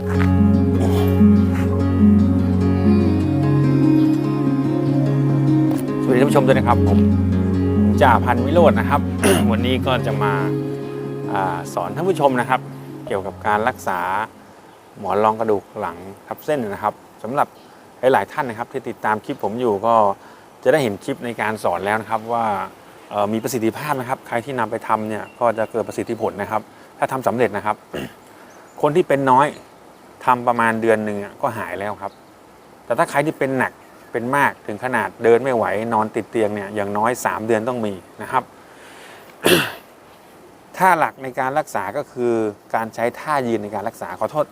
สวัสดีท่านผู้ชมด้วยนะครับ ผมจ่าพันวิโรจน์นะครับ วันนี้ก็จะมาอาสอนท่านผู้ชมนะครับ เกี่ยวกับการรักษาหมอนรองกระดูกหลังทับเส้นนะครับสำหรับหลายๆท่านนะครับ ที่ติดตามคลิปผมอยู่ก็จะได้เห็นคลิปในการสอนแล้วนะครับว่าเอ่อมีประสิทธิภาพนะครับ ใครที่นำไปทำเนี่ยก็จะเกิดประสิทธิผลนะครับ ถ้าทำสำเร็จนะครับ คนที่เป็นน้อย ทำประมาณเดือนหนึ่งอะก็หายแล้วครับ แต่ถ้าใครที่เป็นหนักเป็นมากถึงขนาดเดินไม่ไหวนอนติดเตียงเนี่ยอย่างน้อย 3 เดือนต้องมีนะครับ ท่าหลักในการรักษาก็คือการใช้ท่ายืนในการรักษาขอโทษ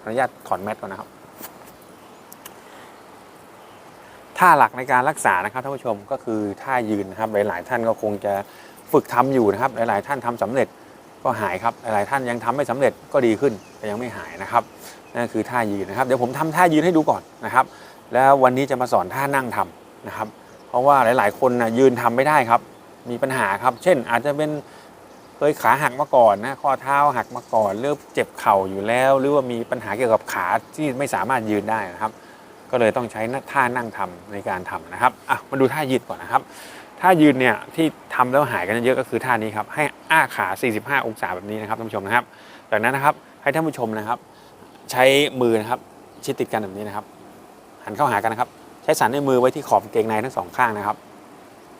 ออนุญาตถอนแมสก่อนนะครับ ท่าหลักในการรักษานะครับท่านผู้ชมก็คือท่ายืนนะครับ หลาย ๆ ท่านก็คงจะฝึกทำอยู่นะครับ หลาย ๆ ท่านทำสำเร็จ ก็หายครับหลายท่านยังทำไม่สำเร็จก็ดีขึ้นแต่ยังไม่หายนะครับนั่นคือท่ายืนนะครับเดี๋ยวผมทำท่ายืนให้ดูก่อนนะครับ แล้ววันนี้จะมาสอนท่านั่งทำนะครับ เพราะว่าหลาย ๆ คนนะยืนทำไม่ได้ครับ มีปัญหาครับ เช่น อาจจะเป็นเคยขาหักมาก่อนนะข้อเท้าหักมาก่อนหรือเจ็บเข่าอยู่แล้ว หรือว่ามีปัญหาเกี่ยวกับขาที่ไม่สามารถยืนได้นะครับ ก็เลยต้องใช้ท่านั่งทำในการทำนะครับอะมาดูท่ายืนก่อนนะครับ ท่ายืนเนี่ยที่ทำแล้วหายกันเยอะก็คือท่านี้ครับ ให้อ้าขา 45 องศาแบบนี้นะครับท่านผู้ชมนะครับ จากนั้นนะครับให้ท่านผู้ชมนะครับ ใช้มือนะครับชิดติดกันแบบนี้นะครับ หันเข้าหากันนะครับ ใช้สันในมือไว้ที่ขอบเกงในทั้งสองข้างนะครับ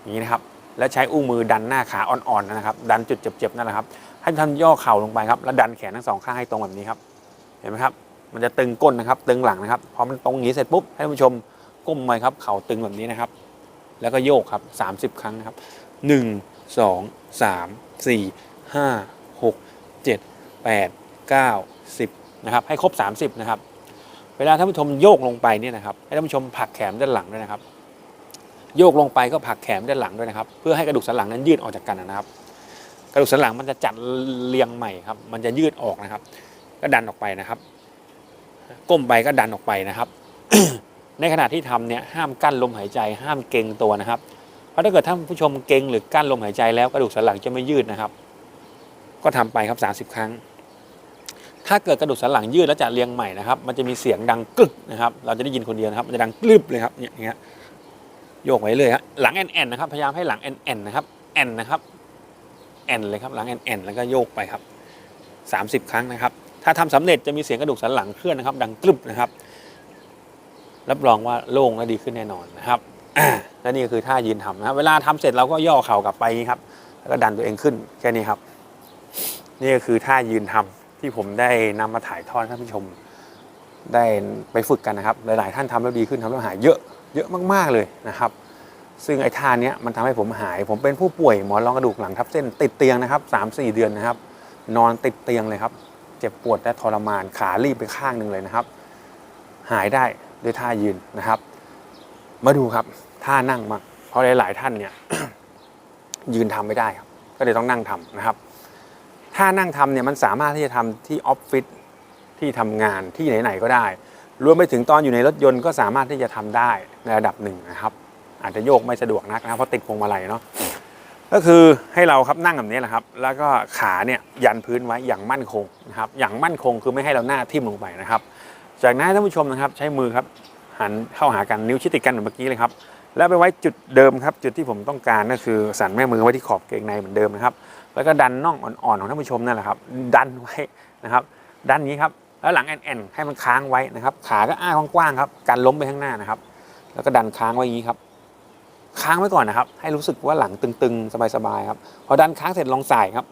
อย่างนี้นะครับ แล้วใช้อุ้งมือดันหน้าขาอ่อนๆนะครับ ดันจุดเจ็บๆนั่นแหละครับ ให้ท่านย่อเข่าลงไปครับ แล้วดันแขนทั้งสองข้างให้ตรงแบบนี้ครับ เห็นไหมครับ มันจะตึงก้นนะครับ ตึงหลังนะครับ พอมันตรงอย่างนี้เสร็จปุ๊บ ให้ท่านผู้ชมก้มไปครับ เข่าตึงแบบนี้นะครับ แล้วก็โยกครับ 30 ครั้งนะครับ 1 2 3 4 5 6 7 8 9 10นะครับให้ครบ 30นะครับเวลาท่านผู้ชมโยกลงไปเนี่ยนะครับให้ท่านผู้ชมผลักแขนด้านหลังด้วยนะครับ โยกลงไปก็ผลักแขนด้านหลังด้วยนะครับ เพื่อให้กระดูกสันหลังนั้นยืดออกจากกันนะครับ กระดูกสันหลังมันจะจัดเรียงใหม่ครับ มันจะยืดออกนะครับ ก็ดันออกไปนะครับ ก้มไปก็ดันออกไปนะครับ ในขณะที่ทำเนี่ยห้ามกั้นลมหายใจ ห้ามเกรงตัวนะครับ เพราะถ้าเกิดท่านผู้ชมเกรงหรือกั้นลมหายใจแล้วกระดูกสันหลังจะไม่ยืดนะครับ ก็ทำไปครับ 30 ครั้ง ถ้าเกิดกระดูกสันหลังยืดแล้วจะเรียงใหม่นะครับ มันจะมีเสียงดังกึกนะครับ เราจะได้ยินคนเดียวนะครับ มันจะดังกลึบเลยครับเนี่ยอย่างเงี้ยโยกไว้เลยฮะหลังแอนแอนนะครับ พยายามให้หลังแอนแอนนะครับแอนนะครับแอนเลยครับหลังแอนแอนแล้วก็โยกไปครับ 30 ครั้งนะครับ ถ้าทำสำเร็จจะมีเสียงกระดูกสันหลังเคลื่อนนะครับ ดังกลึบนะครับ รับรองว่าโล่งและดีขึ้นแน่นอนนะครับและนี่ก็คือท่ายืนทำนะครับเวลาทำเสร็จเราก็ย่อเข่ากลับไปครับ แล้วก็ดันตัวเองขึ้นแค่นี้ครับ นี่ก็คือท่ายืนทำที่ผมได้นำมาถ่ายทอดให้ท่านผู้ชม ได้ไปฝึกกันนะครับ หลาย ๆ ท่านทำแล้วดีขึ้นทำแล้วหายเยอะเยอะมาก ๆ เลยนะครับ ซึ่งไอ้ท่าเนี้ยมันทำให้ผมหาย ผมเป็นผู้ป่วยหมอนรองกระดูกหลังทับเส้นติดเตียงนะครับสามสี่เดือนนะครับ นอนติดเตียงเลยครับ เจ็บปวดและทรมานขารีบไปข้างหนึ่งเลยนะครับ หายได้ ด้วยท่ายืนนะครับ มาดูครับท่านั่งมาเพราะหลาย ๆ ท่านเนี่ยยืนทำไม่ได้ครับ ก็เลยต้องนั่งทำนะครับถ้านั่งทำเนี่ยมันสามารถที่จะทำที่ออฟฟิศที่ทำงานที่ไหน ๆ ก็ได้ รวมไปถึงตอนอยู่ในรถยนต์ก็สามารถที่จะทำได้ในระดับหนึ่งนะครับ อาจจะโยกไม่สะดวกนักนะครับเพราะติดพวงมาลัยเนาะก็คือให้เราครับนั่งแบบนี้แหละครับ แล้วก็ขาเนี่ยยันพื้นไว้อย่างมั่นคงนะครับ อย่างมั่นคงคือไม่ให้เราหน้าทิ่มลงไปนะครับ จากนั้นท่านผู้ชมนะครับใช้มือครับหันเข้าหากันนิ้วชิดติดกันเหมือนเมื่อกี้เลยครับแล้วไปไว้จุดเดิมครับจุดที่ผมต้องการก็คือสั่นแม่มือไว้ที่ขอบเกงในเหมือนเดิมนะครับแล้วก็ดันน่องอ่อนๆของท่านผู้ชมนั่นแหละครับดันไว้นะครับดันนี้ครับแล้วหลังแอนๆให้มันค้างไว้นะครับขาก็อ้ากว้างๆครับกันล้มไปข้างหน้านะครับ แล้วก็ดันค้างไว้อย่างนี้ครับค้างไว้ก่อนนะครับ ให้รู้สึกว่าหลังตึงๆ สบายๆครับพอดันค้างเสร็จลองใส่ครับ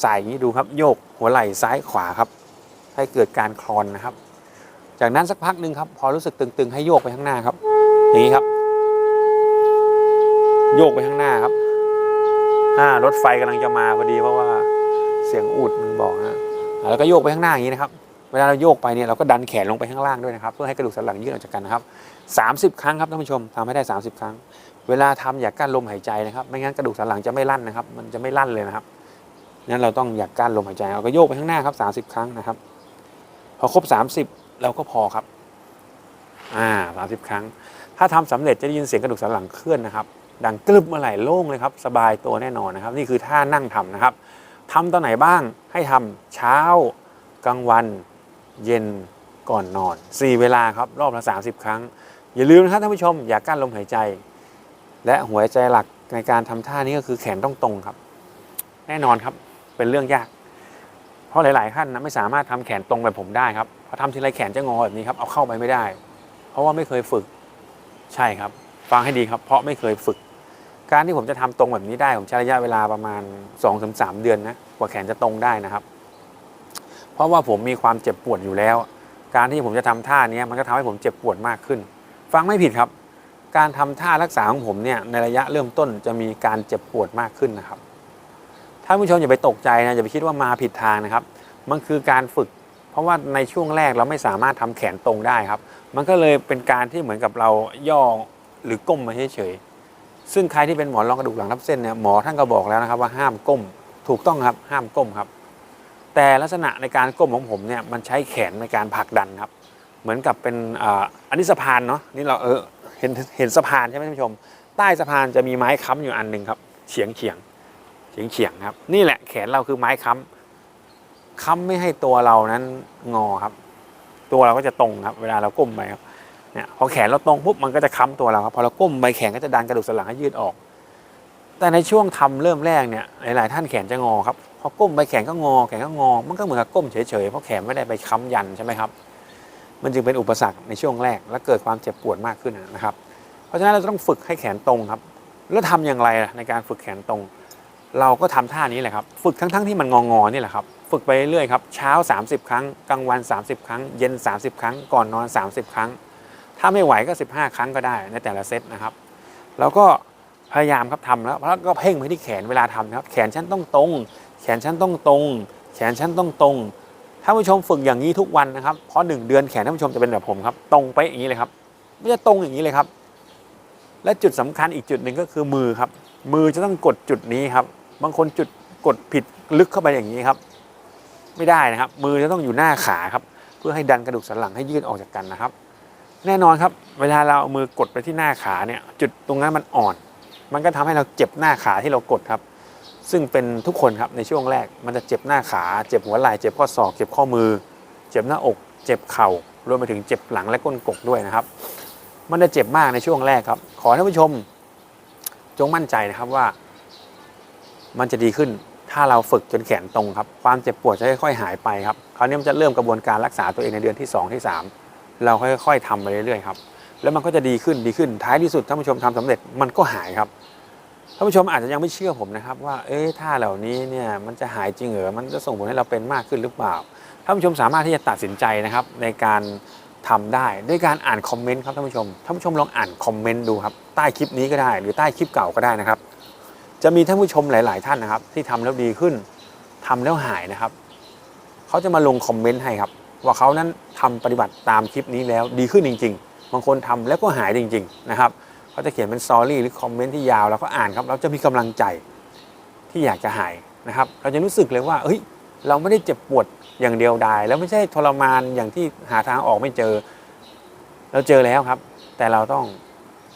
ใส่อย่างนี้ดูครับโยกหัวไหล่ซ้ายขวาครับ ให้เกิดการคลอนนะครับ จากนั้นสักพักหนึ่งครับ พอรู้สึกตึงๆ ให้โยกไปข้างหน้าครับ อย่างนี้ครับ โยกไปข้างหน้าครับอ่ารถไฟกำลังจะมาพอดีเพราะว่าเสียงอูดมันบอกนะแล้วก็โยกไปข้างหน้าอย่างนี้นะครับ เวลาเราโยกไปเนี่ยเราก็ดันแขนลงไปข้างล่างด้วยนะครับ เพื่อให้กระดูกสันหลังยืดออกจากกันนะครับ30 ครั้งครับท่านผู้ชมทำให้ได้ 30 ครั้ง เวลาทำอย่ากั้นลมหายใจนะครับ ไม่งั้นกระดูกสันหลังจะไม่ลั่นนะครับ มันจะไม่ลั่นเลยนะครับงั้นเราต้องอย่ากั้นลมหายใจเราก็โยกไปข้างหน้าครับ 30 ครั้งนะครับ พอครบ 30 เราก็พอครับ อ่า30ครั้ง ถ้าทำสำเร็จจะได้ยินเสียงกระดูกสันหลังเคลื่อนนะครับ ดังกรึบเมื่อไหร่โล่งเลยครับ สบายตัวแน่นอนนะครับ นี่คือท่านั่งทำนะครับทำตอนไหนบ้างให้ทำเช้ากลางวัน เย็นก่อนนอน 4 เวลาครับ รอบละ 30 ครั้ง อย่าลืมนะครับท่านผู้ชมอย่ากั้นลมหายใจ และหัวใจหลักในการทำท่านี้ก็คือแขนต้องตรงครับ แน่นอนครับเป็นเรื่องยาก เพราะหลาย ๆ ท่านนะไม่สามารถทำแขนตรงแบบผมได้ครับพอทำทีไรแขนจะงอแบบนี้ครับเอาเข้าไปไม่ได้ เพราะว่าไม่เคยฝึกใช่ครับ ฟังให้ดีครับ เพราะไม่เคยฝึก การที่ผมจะทำตรงแบบนี้ได้ ผมใช้ระยะเวลาประมาณ2อสามเดือนนะกว่าแขนจะตรงได้นะครับ เพราะว่าผมมีความเจ็บปวดอยู่แล้ว การที่ผมจะทำท่านี้มันก็ทำให้ผมเจ็บปวดมากขึ้น ฟังไม่ผิดครับ การทำท่ารักษาของผมเนี่ยในระยะเริ่มต้นจะมีการเจ็บปวดมากขึ้นนะครับานผู้ชมอย่าไปตกใจนะอย่าไปคิดว่ามาผิดทางนะครับ มันคือการฝึก เพราะว่าในช่วงแรกเราไม่สามารถทำแขนตรงได้ครับ มันก็เลยเป็นการที่เหมือนกับเราย่อหรือก้มมาเฉยๆซึ่งใครที่เป็นหมอนรองกระดูกหลังทับเส้นเนี่ยหมอท่านก็บอกแล้วนะครับว่าห้ามก้มถูกต้องครับห้ามก้มครับ แต่ลักษณะในการก้มของผมเนี่ยมันใช้แขนในการผลักดันครับ เหมือนกับเป็นอ,อันนี้สะพานเนาะนี่เราเออเห็นเห็นสะพานใช่ไหมท่านผู้ชม ใต้สะพานจะมีไม้ค้ำอยู่อันหนึ่งครับเฉียงเฉียง เฉียงเฉียงครับ นี่แหละแขนเราคือไม้ค้ำค้ำไม่ให้ตัวเรานั้นงอครับ ตัวเราก็จะตรงครับ เวลาเราก้มไปครับเนี่ยพอแขนเราตรงปุ๊บมันก็จะค้ำตัวเราครับพอเราก้มไปแขนก็จะดันกระดูกสันหลังให้ยืดออก แต่ในช่วงทำเริ่มแรกเนี่ยหลาย ๆ ท่านแขนจะงอครับพอก้มไปแขนก็งอแขนก็งอ มันก็เหมือนกับก้มเฉย ๆ เพราะแขนไม่ได้ไปค้ำยันใช่ไหมครับ มันจึงเป็นอุปสรรคในช่วงแรกและเกิดความเจ็บปวดมากขึ้นนะครับ เพราะฉะนั้นเราต้องฝึกให้แขนตรงครับ แล้วทำอย่างไรในการฝึกแขนตรง เราก็ทำท่านี้แหละครับ ฝึกทั้งๆที่มันงองๆนี่แหละครับ ฝึกไปเรื่อยครับเช้า 30 ครั้งกลางวัน 30 ครั้ง เย็น 30 ครั้ง ก่อนนอน 30 ครั้ง ถ้าไม่ไหวก็ 15 ครั้งก็ได้ในแต่ละเซตนะครับแล้วก็พยายามครับทำแล้วแล้วก็เพ่งไปที่แขนเวลาทำนะครับ แขนฉันต้องตรง แขนฉันต้องตรง แขนฉันต้องตรงถ้าผู้ชมฝึกอย่างนี้ทุกวันนะครับเพราะหนึ่งเดือนแขนท่านผู้ชมจะเป็นแบบผมครับ ตรงไปอย่างนี้เลยครับไม่จะตรงอย่างนี้เลยครับ และจุดสำคัญอีกจุดหนึ่งก็คือมือครับ มือจะต้องกดจุดนี้ครับ บางคนจุดกดผิดลึกเข้าไปอย่างนี้ครับ ไม่ได้นะครับ มือจะต้องอยู่หน้าขาครับ เพื่อให้ดันกระดูกสันหลังให้ยืดออกจากกันนะครับ แน่นอนครับ เวลาเราเอามือกดไปที่หน้าขาเนี่ย จุดตรงนั้นมันอ่อน มันก็ทำให้เราเจ็บหน้าขาที่เรากดครับ ซึ่งเป็นทุกคนครับในช่วงแรก มันจะเจ็บหน้าขา เจ็บหัวไหล่เจ็บข้อศอก เจ็บข้อมือ เจ็บหน้าอก เจ็บเข่ารวมไปถึงเจ็บหลังและก้นกบด้วยนะครับ มันจะเจ็บมากในช่วงแรกครับ ขอท่านผู้ชม จงมั่นใจนะครับว่า มันจะดีขึ้น ถ้าเราฝึกจนแขนตรงครับ ความเจ็บปวดจะค่อยๆหายไปครับ คราวนี้มันจะเริ่มกระบวนการรักษาตัวเองในเดือนที่ 2 ที่ 3 เราค่อยๆทำไปเรื่อยๆครับ แล้วมันก็จะดีขึ้นดีขึ้น ท้ายที่สุดท่านผู้ชมทำสำเร็จมันก็หายครับ ท่านผู้ชมอาจจะยังไม่เชื่อผมนะครับ ว่า เอ๊ะท่าเหล่านี้เนี่ยมันจะหายจริงเหรอ มันจะส่งผลให้เราเป็นมากขึ้นหรือเปล่า ท่านผู้ชมสามารถที่จะตัดสินใจนะครับในการทำได้ด้วยการอ่านคอมเมนต์ครับท่านผู้ชม ท่านผู้ชมลองอ่านคอมเมนต์ดูครับใต้คลิปนี้ก็ได้ หรือใต้คลิปเก่าก็ได้นะครับ จะมีท่านผู้ชมหลาย ๆ ท่านนะครับ ที่ทำแล้วดีขึ้นทำแล้วหายนะครับเขาจะมาลงคอมเมนต์ให้ครับ ว่าเขานั้นทำปฏิบัติตามคลิปนี้แล้วดีขึ้นจริง ๆ บางคนทำแล้วก็หายจริง ๆ นะครับเขาจะเขียนเป็นสตอรี่หรือคอมเมนต์ที่ยาวแล้วก็อ่านครับเราจะมีกำลังใจที่อยากจะหายนะครับ เราจะรู้สึกเลยว่าเฮ้ยเราไม่ได้เจ็บปวดอย่างเดียวดายแล้วไม่ใช่ทรมานอย่างที่หาทางออกไม่เจอ เราเจอแล้วครับ แต่เราต้อง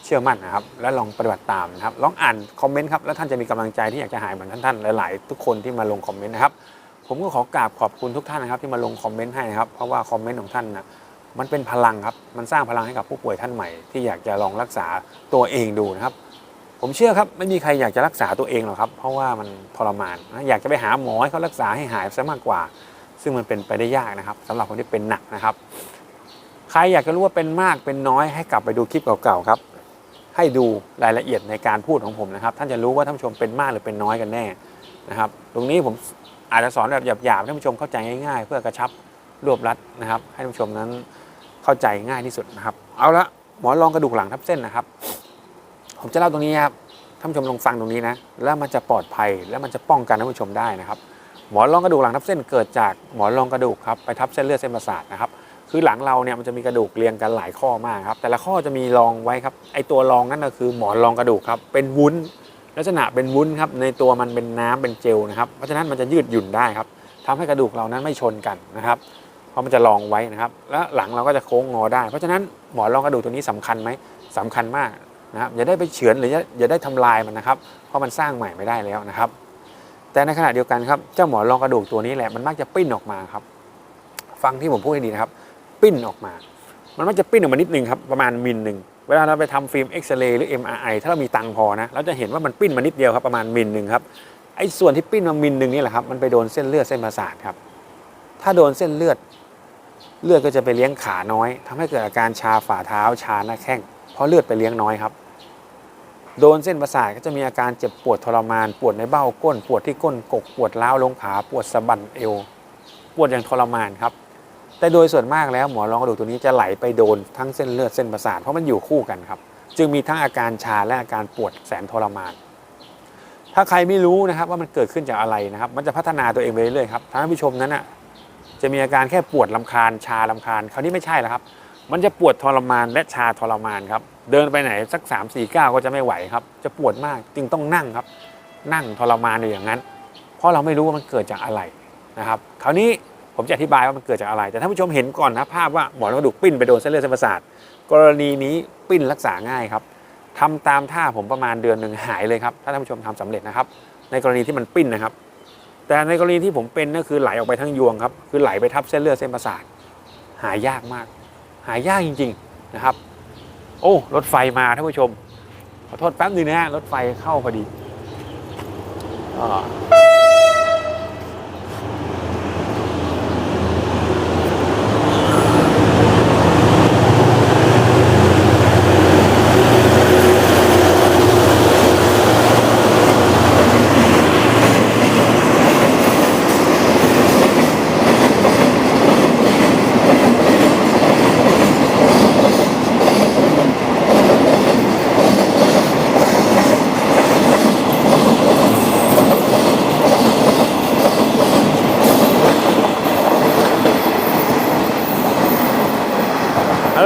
เชื่อมั่นนะครับ และลองปฏิบัติตามนะครับ ลองอ่านคอมเมนต์ครับ แล้วท่านจะมีกำลังใจที่อยากจะหายเหมือนท่านๆหลาย ๆ ทุกคนที่มาลงคอมเมนต์นะครับ ผมก็ขอกราบขอบคุณทุกท่านนะครับ ที่มาลงคอมเมนต์ให้นะครับ เพราะว่าคอมเมนต์ของท่านนะมันเป็นพลังครับ มันสร้างพลังให้กับผู้ป่วยท่านใหม่ ที่อยากจะลองรักษาตัวเองดูนะครับ ผมเชื่อครับไม่มีใครอยากจะรักษาตัวเองหรอกครับ เพราะว่ามันทรมานนะอยากจะไปหาหมอให้เขารักษาให้หายซะมากกว่า ซึ่งมันเป็นไปได้ยากนะครับสำหรับคนที่เป็นหนักนะครับใครอยากจะรู้ว่าเป็นมากเป็นน้อยให้กลับไปดูคลิปเก่าๆครับ ให้ดูรายละเอียดในการพูดของผมนะครับ ท่านจะรู้ว่าท่านผู้ชมเป็นมากหรือเป็นน้อยกันแน่นะครับ ตรงนี้ผมอาจจะสอนแบบหยาบๆให้ท่านผู้ชมเข้าใจง่ายๆ เพื่อกระชับรวบรัดนะครับ ให้ท่านผู้ชมนั้นเข้าใจง่ายที่สุดนะครับ เอาละหมอนรองกระดูกหลังทับเส้นนะครับ ผมจะเล่าตรงนี้ครับท่านผู้ชมลองฟังตรงนี้นะแล้วมันจะปลอดภัยและมันจะป้องกันท่านผู้ชมได้นะครับ หมอนรองกระดูกหลังทับเส้นเกิดจากหมอนรองกระดูกครับไปทับเส้นเลือดเส้นประสาทนะครับ คือหลังเราเนี่ยมันจะมีกระดูกเรียงกันหลายข้อมากครับ แต่ละข้อจะมีรองไว้ครับ ไอตัวรองนั่นก็คือหมอนรองกระดูกครับ เป็นวุ้น ลักษณะเป็นวุ้นครับ ในตัวมันเป็นน้ำเป็นเจลนะครับ เพราะฉะนั้นมันจะยืดหยุ่นได้ครับทำให้กระดูกเรานั้นไม่ชนกันนะครับ เพราะมันจะรองไว้นะครับ แล้วหลังเราก็จะโค้งงอได้ เพราะฉะนั้นหมอนรองกระดูกตัวนี้สำคัญไหมสำคัญมากนะครับ อย่าได้ไปเฉือนหรืออย่าอย่าได้ทำลายมันนะครับ เพราะมันสร้างใหม่ไม่ได้แล้วนะครับ แต่ในขณะเดียวกันครับ เจ้าหมอนรองกระดูกตัวนี้แหละ มันมักจะปิ้นออกมาครับ ฟังที่ผมพูดให้ดีนะครับ ปิ้นออกมา มันมักจะปิ้นออกมานิดนึงครับประมาณมิลหนึ่งเวลาเราไปทำฟิล์มเอ็กซเรย์หรือ MRI ถ้าเรามีตังพอนะเราจะเห็นว่ามันปิ้นมานิดเดียวครับประมาณมิลหนึ่งครับไอ้ส่วนที่ปิ้นมามิลหนึ่งนี่แหละครับมันไปโดนเส้นเลือดเส้นประสาทครับถ้าโดนเส้นเลือด เลือดก็จะไปเลี้ยงขาน้อยทำให้เกิดอาการชาฝ่าเท้าชาหน้าแข้งเพราะเลือดไปเลี้ยงน้อยครับโดนเส้นประสาทก็จะมีอาการเจ็บปวดทรมาน ปวดในเบ้าก้น ปวดที่ก้นกก ปวดล้าวลงขา ปวดสะบั้นเอว ปวดอย่างทรมานครับ แต่โดยส่วนมากแล้วหมอรองกระดูกตัวนี้จะไหลไปโดนทั้งเส้นเลือดเส้นประสาทเพราะมันอยู่คู่กันครับ จึงมีทั้งอาการชาและอาการปวดแสนทรมาน ถ้าใครไม่รู้นะครับว่ามันเกิดขึ้นจากอะไรนะครับ มันจะพัฒนาตัวเองไปเรื่อยๆครับท่านผู้ชมนั้นอะจะมีอาการแค่ปวดลำคาญชาลำคาญคราวนี้ไม่ใช่แล้วครับ มันจะปวดทรมานและชาทรมานครับ เดินไปไหนสัก3 4ก้าวก็จะไม่ไหวครับ จะปวดมากจึงต้องนั่งครับ นั่งทรมานอยู่อย่างนั้น เพราะเราไม่รู้ว่ามันเกิดจากอะไรนะครับ คราวนี้ ผมจะอธิบายว่ามันเกิดจากอะไร แต่ท่านผู้ชมเห็นก่อนนะภาพว่าหมอนกระดูกปิ้นไปโดนเส้นเลือดเส้นประสาทกรณีนี้ปิ้นรักษาง่ายครับทำตามท่าผมประมาณเดือนหนึ่งหายเลยครับถ้าท่านผู้ชมทำสำเร็จนะครับ ในกรณีที่มันปิ้นนะครับ แต่ในกรณีที่ผมเป็นก็คือไหลออกไปทั้งยวงครับคือไหลไปทับเส้นเลือดเส้นประสาทหายากมาก หายากจริง ๆนะครับ โอ้รถไฟมาท่านผู้ชมขอโทษแป๊บนึงนะฮะรถไฟเข้าพอดีอ่า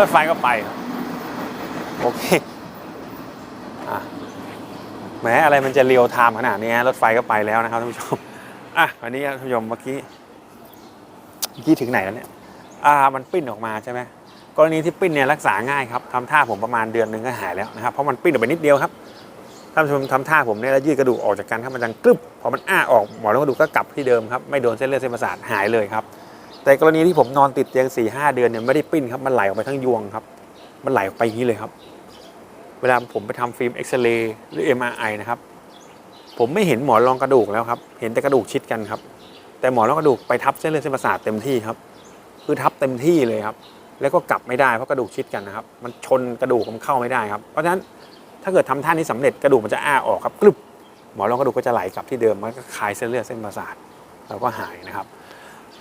รถไฟก็ไปครับโอเคอะแหมอะไรมันจะเรียวไทม์ขนาดนี้รถไฟก็ไปแล้วนะครับท่านผู้ชมอะวันนี้ท่านผู้ชมเมื่อกี้เมื่อกี้ถึงไหนแล้วเนี่ยอ่ามันปิ้นออกมาใช่ไหมกรณีที่ปิ้นเนี่ยรักษาง่ายครับทำท่าผมประมาณเดือนหนึ่งก็หายแล้วนะครับเพราะมันปิ้นออกไปนิดเดียวครับท่านผู้ชมทำท่าผมเนี่ยแล้วยืดกระดูกออกจากกันครับมันดังกรึบพอมันอ้าออกหมอนรองกระดูกก็กลับที่เดิมครับไม่โดนเส้นเลือดเส้นประสาทหายเลยครับ แต่กรณีที่ผมนอนติดเตียง4ี่ห้าเดือนเนี่ยไม่ได้ปิ้นครับมันไหลออกไปทั้งยวงครับ มันไหลออกไปอย่างนี้เลยครับ เวลาผมไปทำฟิล์มเอ็กซเรย์หรือ MRI นะครับ ผมไม่เห็นหมอนรองกระดูกแล้วครับ เห็นแต่กระดูกชิดกันครับ แต่หมอนรองกระดูกไปทับเส้นเลือดเส้นประสาทเต็มที่ครับ คือทับเต็มที่เลยครับ แล้วก็กลับไม่ได้เพราะกระดูกชิดกันนะครับ มันชนกระดูกมันเข้าไม่ได้ครับ เพราะฉะนั้นถ้าเกิดทำท่านี้สำเร็จกระดูกมันจะอ้าออกครับกรึบหมอนรองกระดูกก็จะไหลกลับที่เดิมมันก็คลายเส้นเลือดเส้นประสาทแล้วก็หายนะครับ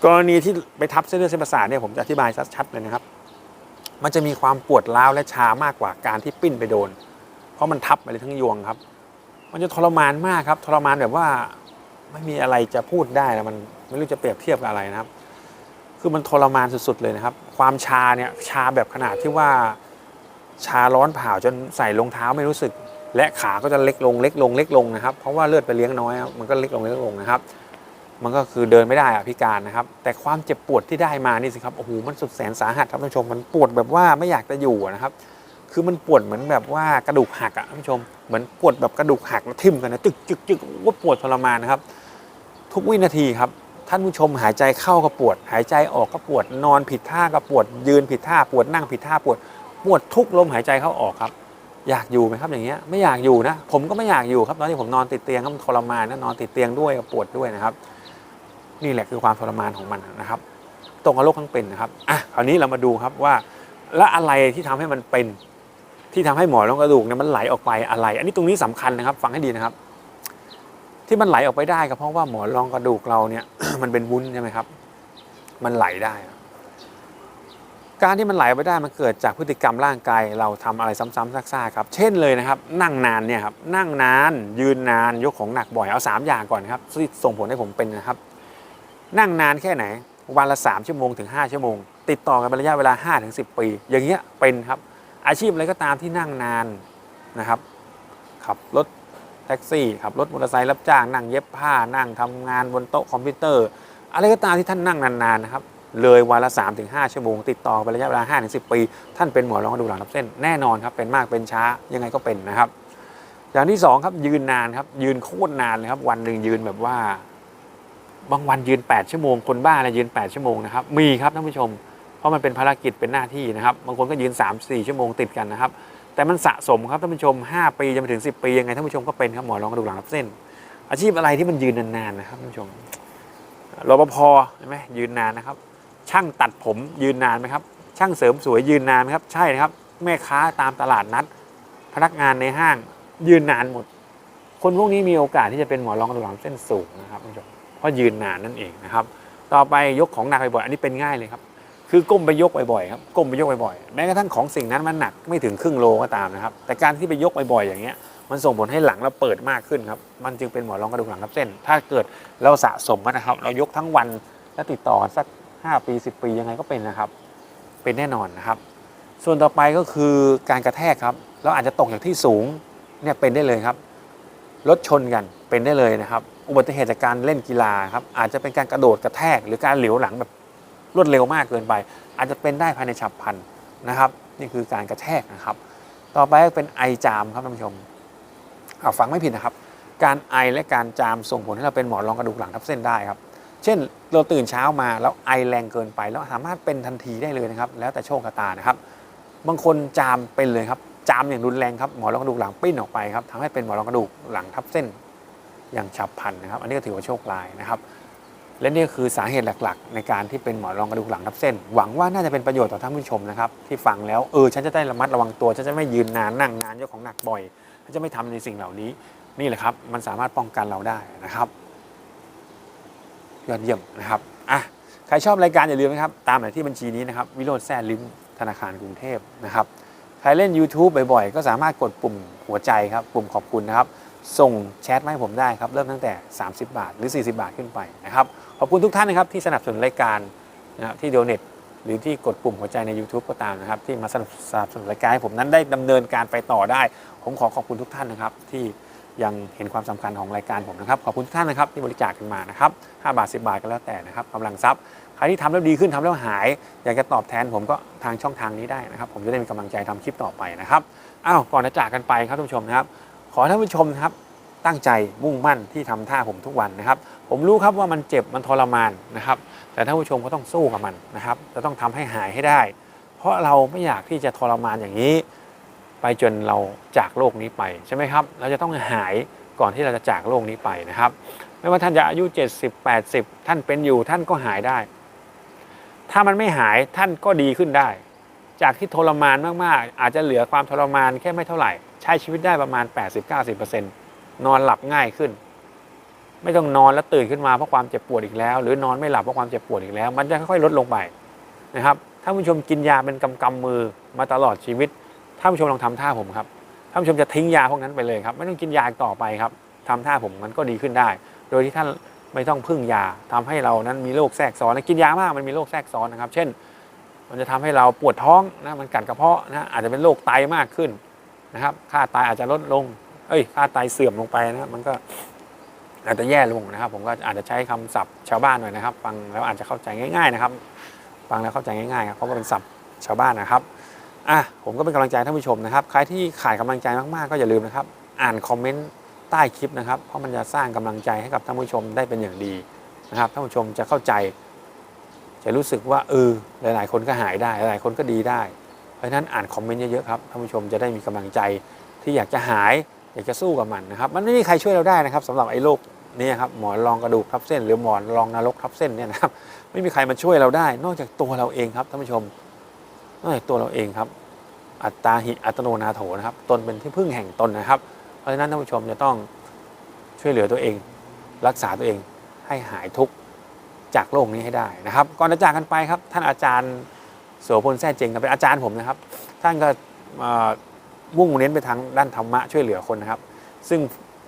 กรณีที่ไปทับเส้นเลือดเส้นประสาทเนี่ยผมจะอธิบายชัดๆเลยนะครับ มันจะมีความปวดร้าวและชามากกว่าการที่ปิ้นไปโดน เพราะมันทับไปเลยทั้งยวงครับ มันจะทรมานมากครับ ทรมานแบบว่าไม่มีอะไรจะพูดได้แล้วมันไม่รู้จะเปรียบเทียบกับอะไรนะครับ คือมันทรมานสุดๆเลยนะครับ ความชาเนี่ยชาแบบขนาดที่ว่าชาร้อนเผาจนใส่รองเท้าไม่รู้สึก และขาก็จะเล็กลงเล็กลงเล็กลงนะครับ เพราะว่าเลือดไปเลี้ยงน้อยครับมันก็เล็กลงเล็กลงนะครับ มันก็คือเดินไม่ได้อะพิการนะครับ แต่ความเจ็บปวดที่ได้มานี่สิครับโอ้โหมันสุดแสนสาหัสครับท่านผู้ชมมันปวดแบบว่าไม่อยากจะอยู่นะครับ คือมันปวดเหมือนแบบว่ากระดูกหักอะท่านผู้ชมเหมือนปวดแบบกระดูกหักแล้วทิ่มกันนะจึกจึกจึกโอ้โหปวดทรมานนะครับ ทุกวินาทีครับท่านผู้ชมหายใจเข้าก็ปวด หายใจออกก็ปวด นอนผิดท่าก็ปวด ยืนผิดท่าปวดนั่งผิดท่าปวด ปวดทุกลมหายใจเข้าออกครับ อยากอยู่ไหมครับอย่างเงี้ยไม่อยากอยู่นะ ผมก็ไม่อยากอยู่ครับตอนที่ผมนอนติดเตียงก็ทรมานนะนอนติดเตียงด้วยก็ปวดด้วยนะครับ นี่แหละคือความทรมานของมันนะครับ ตรงกับโรคทั้งเป็นนะครับอะคราวนี้เรามาดูครับว่า และอะไรที่ทำให้มันเป็น ที่ทำให้หมอนรองกระดูกเนี่ยมันไหลออกไปอะไร อันนี้ตรงนี้สำคัญนะครับ ฟังให้ดีนะครับ ที่มันไหลออกไปได้ก็เพราะว่าหมอนรองกระดูกเราเนี่ย มันเป็นวุ้นใช่ไหมครับ มันไหลได้ การที่มันไหลไปได้มันเกิดจากพฤติกรรมร่างกายเราทำอะไรซ้ำๆซากๆครับ เช่นเลยนะครับ นั่งนานเนี่ยครับนั่งนาน ยืนนานยกของหนักบ่อยเอาสามอย่างก่อนครับที่ส่งผลให้ผมเป็นนะครับ นั่งนานแค่ไหน วันละ 3 ชั่วโมงถึง 5 ชั่วโมง ติดต่อกันเป็นระยะเวลา5ถึง10 ปี อย่างเงี้ยเป็นครับ อาชีพอะไรก็ตามที่นั่งนานนะครับ ขับรถแท็กซี่ ขับรถมอเตอร์ไซค์รับจ้าง นั่งเย็บผ้า นั่งทำงานบนโต๊ะคอมพิวเตอร์ อะไรก็ตามที่ท่านนั่งนานๆนะครับ เลยวันละ3ถึง5ชั่วโมง ติดต่อกันเป็นระยะเวลา5ถึง10 ปี ท่านเป็นหมอรองกระดูกหลังทับเส้นแน่นอนครับ เป็นมากเป็นช้ายังไงก็เป็นนะครับ อย่างที่สองครับยืนนานครับยืนโคตรนานเลยครับวันหนึ่งยืนแบบว่า บางวันยืน 8 ชั่วโมง คนบ้าอะไรยืน 8 ชั่วโมงนะครับ มีครับท่านผู้ชม เพราะมันเป็นภารกิจเป็นหน้าที่นะครับ บางคนก็ยืน 3-4 ชั่วโมงติดกันนะครับ แต่มันสะสมครับท่านผู้ชม 5 ปีจนไปถึง 10 ปียังไงท่านผู้ชมก็เป็นครับหมอรองกระดูกหลังทับเส้น อาชีพอะไรที่มันยืนนานๆนะครับท่านผู้ชม รปภใช่ไหมยืนนานนะครับ ช่างตัดผมยืนนานไหมครับ ช่างเสริมสวยยืนนานไหมครับ ใช่นะครับ แม่ค้าตามตลาดนัด พนักงานในห้างยืนนานหมด คนพวกนี้มีโอกาสที่จะเป็นหมอรองกระดูกหลังเส้นสูงนะครับท่านผู้ชม เพราะยืนนานนั่นเองนะครับ ต่อไปยกของหนักบ่อยๆอันนี้เป็นง่ายเลยครับ คือก้มไปยกบ่อยๆครับก้มไปยกบ่อยๆแม้กระทั่งของสิ่งนั้นมันหนักไม่ถึงครึ่งโลก็ตามนะครับ แต่การที่ไปยกบ่อยๆอย่างเงี้ยมันส่งผลให้หลังเราเปิดมากขึ้นครับ มันจึงเป็นหมอนรองกระดูกหลังทับเส้น ถ้าเกิดเราสะสมมันนะครับ เรายกทั้งวันแล้วติดต่อกันสัก 5 ปี 10 ปียังไงก็เป็นนะครับ เป็นแน่นอนนะครับ ส่วนต่อไปก็คือการกระแทกครับ เราอาจจะตกจากที่สูงเนี่ยเป็นได้เลยครับ รถชนกันเป็นได้เลยนะครับ อุบัติเหตุจากการเล่นกีฬาครับอาจจะเป็นการกระโดดกระแทก หรือการเหลียวหลังแบบรวดเร็วมากเกินไป อาจจะเป็นได้ภายในฉับพลันนะครับ นี่คือการกระแทกนะครับ ต่อไปเป็นไอจามครับท่านผู้ชมเอาฟังไม่ผิดนะครับ การไอและการจามส่งผลให้เราเป็นหมอนรองกระดูกหลังทับเส้นได้ครับ เช่นเราตื่นเช้ามาแล้วไอแรงเกินไป แล้วสามารถเป็นทันทีได้เลยนะครับ แล้วแต่โชคชะตานะครับ บางคนจามเป็นเลยครับ จามอย่างรุนแรงครับหมอนรองกระดูกหลังปิ้นออกไปครับทำให้เป็นหมอนรองกระดูกหลังทับเส้นอย่างฉับพลันนะครับ อันนี้ก็ถือว่าโชคร้ายนะครับ และนี่คือสาเหตุหลักๆ ในการที่เป็นหมอนรองกระดูกหลังทับเส้น หวังว่าน่าจะเป็นประโยชน์ต่อท่านผู้ชมนะครับที่ฟังแล้วเออฉันจะได้ระมัดระวังตัวฉันจะไม่ยืนนานนั่งนานยกของหนักบ่อยฉันจะไม่ทำในสิ่งเหล่านี้นี่แหละครับ มันสามารถป้องกันเราได้นะครับยอดเยี่ยมนะครับอะใครชอบรายการอย่าลืมนะครับ ตามหน่อยที่บัญชีนี้นะครับ วิโรจน์แซ่ลิ้มธนาคารกรุงเทพนะครับ ใครเล่น YouTube บ่อยๆ ก็สามารถกดปุ่มหัวใจครับ ปุ่มขอบคุณนะครับ ส่งแชทมาให้ผมได้ครับ เริ่มตั้งแต่ 30 บาท หรือ 40 บาทขึ้นไปนะครับ ขอบคุณทุกท่านนะครับที่สนับสนุนรายการนะครับที่โดเนทหรือที่กดปุ่มหัวใจใน YouTube ก็ตามนะครับ ที่มาสนับสนับสนุนรายการให้ผมนั้นได้ดำเนินการไปต่อได้ ผมขอขอบคุณทุกท่านนะครับ ที่ยังเห็นความสำคัญของรายการผมนะครับ ขอบคุณทุกท่านนะครับที่บริจาคกันมานะครับ5บาท 10 บาทก็แล้วแต่นะครับกำลังทรัพย์ ครที่ทำแล้วดีขึ้นทำแล้วหาย อยากจะตอบแทนผมก็ทางช่องทางนี้ได้นะครับ ผมจะได้มีกำลังใจทำคลิปต่อไปนะครับอ้าวก่อนจะจากกันไปครับท่านผู้ชมนะครับ ขอท่านผู้ชมนะครับตั้งใจมุ่งมั่นที่ทำท่าผมทุกวันนะครับ ผมรู้ครับว่ามันเจ็บมันทรมานนะครับ แต่ท่านผู้ชมก็ต้องสู้กับมันนะครับ จะต้องทำให้หายให้ได้ เพราะเราไม่อยากที่จะทรมานอย่างนี้ ไปจนเราจากโลกนี้ไปใช่ไหมครับ เราจะต้องหายก่อนที่เราจะจากโลกนี้ไปนะครับ ไม่ว่าท่านจะอายุ 70 80 ท่านเป็นอยู่ท่านก็หายได้ ถ้ามันไม่หายท่านก็ดีขึ้นได้ จากที่ทรมานมากๆ อาจจะเหลือความทรมานแค่ไม่เท่าไหร่ ใช้ชีวิตได้ประมาณ 80-90%นอนหลับง่ายขึ้น ไม่ต้องนอนแล้วตื่นขึ้นมาเพราะความเจ็บปวดอีกแล้ว หรือนอนไม่หลับเพราะความเจ็บปวดอีกแล้ว มันจะค่อยๆลดลงไปนะครับถ้าผู้ชมกินยาเป็นกำกำมือมาตลอดชีวิตถ้าผู้ชมลองทำท่าผมครับถ้าผู้ชมจะทิ้งยาพวกนั้นไปเลยครับ ไม่ต้องกินยาต่อไปครับทำท่าผมมันก็ดีขึ้นได้ โดยที่ท่าน ไม่ต้องพึ่งยาทำให้เรานั้นมีโรคแทรกซ้อนและกินยามากมันมีโรคแทรกซ้อนนะครับ เช่น มันจะทำให้เราปวดท้องนะมันกัดกระเพาะนะอาจจะเป็นโรคไตมากขึ้นนะครับ ค่าไตอาจจะลดลง เอ้ย ค่าไตเสื่อมลงไปนะมันก็อาจจะแย่ลงนะครับ ผมก็อาจจะใช้คำศัพท์ชาวบ้านหน่อยนะครับ ฟังแล้วอาจจะเข้าใจง่าย ๆนะครับ ฟังแล้วเข้าใจง่ายๆครับเพราะว่าเป็นศัพท์ชาวบ้านนะครับอะผมก็เป็นกำลังใจท่านผู้ชมนะครับ ใครที่ขาดกำลังใจมากๆก็อย่าลืมนะครับ อ่านคอมเมนต์ ใต้คลิปนะครับ เพราะมันจะสร้างกำลังใจให้กับท่านผู้ชมได้เป็นอย่างดีนะครับท่านผู้ชมจะเข้าใจ จะรู้สึกว่าเออหลาย ๆ คนก็หายได้หลายๆคนก็ดีได้ เพราะฉะนั้นอ่านคอมเมนต์เยอะๆครับท่านผู้ชมจะได้มีกำลังใจที่อยากจะหายอยากจะสู้กับมันนะครับ มันไม่มีใครช่วยเราได้นะครับสำหรับไอ้โรคนี้ครับหมอนรองกระดูกทับเส้น หรือหมอนรองนรกทับเส้นเนี่ยนะครับไม่มีใครมาช่วยเราได้ นอกจากตัวเราเองครับท่านผู้ชมนอกจากตัวเราเองครับ อัตตาหิอัตโนนาโถนะครับ ตนเป็นที่พึ่งแห่งตนนะครับเะฉะนั้นท่านผู้ชมจะต้องช่วยเหลือตัวเอง รักษาตัวเองให้หายทุกข์จากโรคนี้ให้ได้นะครับ ก่อนจะจากกันไปครับ ท่านอาจารย์โสพลแท้เจงเป็นอาจารย์ผมนะครับ ท่านก็เอ่อมุ่งเน้นไปทางด้านธรรมะช่วยเหลือคนนะครับ ซึ่ง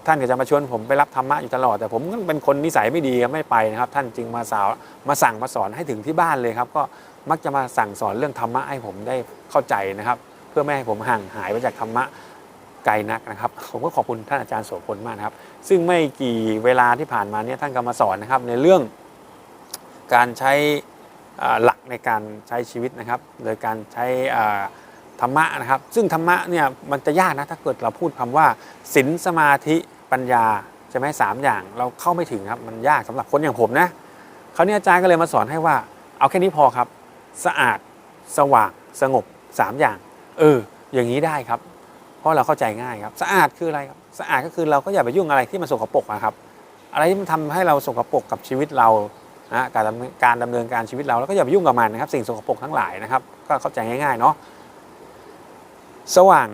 ท่านก็จะมาชวนผมไปรับธรรมะอยู่ตลอด แต่ผมก็เป็นคนนิสัยไม่ดีไม่ไปนะครับ ท่านจึงมาสาวมาสั่งมาสอนให้ถึงที่บ้านเลยครับ ก็มักจะมาสั่งสอนเรื่องธรรมะให้ผมได้เข้าใจนะครับ เพื่อไม่ให้ผมห่างหายไปจากธรรมะ ไกลนักนะครับ ผมก็ขอบคุณท่านอาจารย์โสพลมากนะครับ ซึ่งไม่กี่เวลาที่ผ่านมาเนี่ยท่านก็มาสอนนะครับ ในเรื่องการใช้อ่าหลักในการใช้ชีวิตนะครับ โดยการใช้อ่าธรรมะนะครับ ซึ่งธรรมะเนี่ยมันจะยากนะถ้าเกิดเราพูดคำว่าศีลสมาธิปัญญาใช่ไหมสามอย่างเราเข้าไม่ถึงครับมันยากสำหรับคนอย่างผมนะคราวนี้อาจารย์ก็เลยมาสอนให้ว่า เอาแค่นี้พอครับ สะอาดสว่างสงบสามอย่าง เออ อย่างนี้ได้ครับ เพราะเราเข้าใจง่ายครับสะอาดคืออะไรครับสะอาดก็คือเราก็อย่าไปยุ่งอะไรที่มันสกปรกนะครับ อะไรที่มันทำให้เราสกปรกกับชีวิตเรานะการดำเนินการดำเนินการชีวิตเราแล้วก็อย่าไปยุ่งกับมันนะครับ สิ่งสกปรกทั้งหลายนะครับ ก็เข้าใจง่ายๆเนาะสว่าง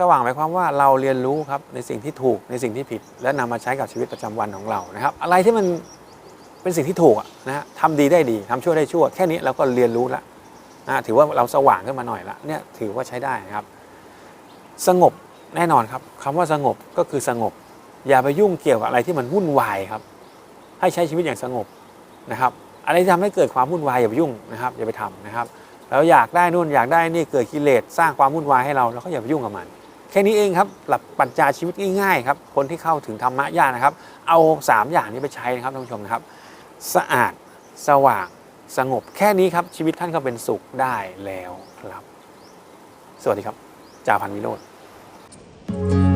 สว่างหมายความว่าเราเรียนรู้ครับในสิ่งที่ถูกในสิ่งที่ผิด และนำมาใช้กับชีวิตประจำวันของเรานะครับ อะไรที่มันเป็นสิ่งที่ถูกนะฮะทำดีได้ดีทำชั่วได้ชั่ว แค่นี้เราก็เรียนรู้ล้วนะถือว่าเราสว่างขึ้นมาหน่อยละเนี่ยถือว่าใช้ได้นะครับ สงบแน่นอนครับคำว่าสงบก็คือสงบ อย่าไปยุ่งเกี่ยวกับอะไรที่มันวุ่นวายครับ ให้ใช้ชีวิตอย่างสงบนะครับอะไรที่ทำให้เกิดความวุ่นวายอย่าไปยุ่งนะครับอย่าไปทำนะครับแล้วอยากได้นู่นอยากได้นี่เกิดกิเลสสร้างความวุ่นวายให้เราเราก็อย่าไปยุ่งกับมัน แค่นี้เองครับหลักปัญญาชีวิตง่ายๆครับคนที่เข้าถึงธรรมะยากนะครับ เอา 3 อย่างนี้ไปใช้นะครับท่านผู้ชมนะครับ สะอาดสว่างสงบ แค่นี้ครับชีวิตท่านก็เป็นสุขได้แล้วครับ สวัสดีครับจ่าพันธ์วิโรธ Thank you.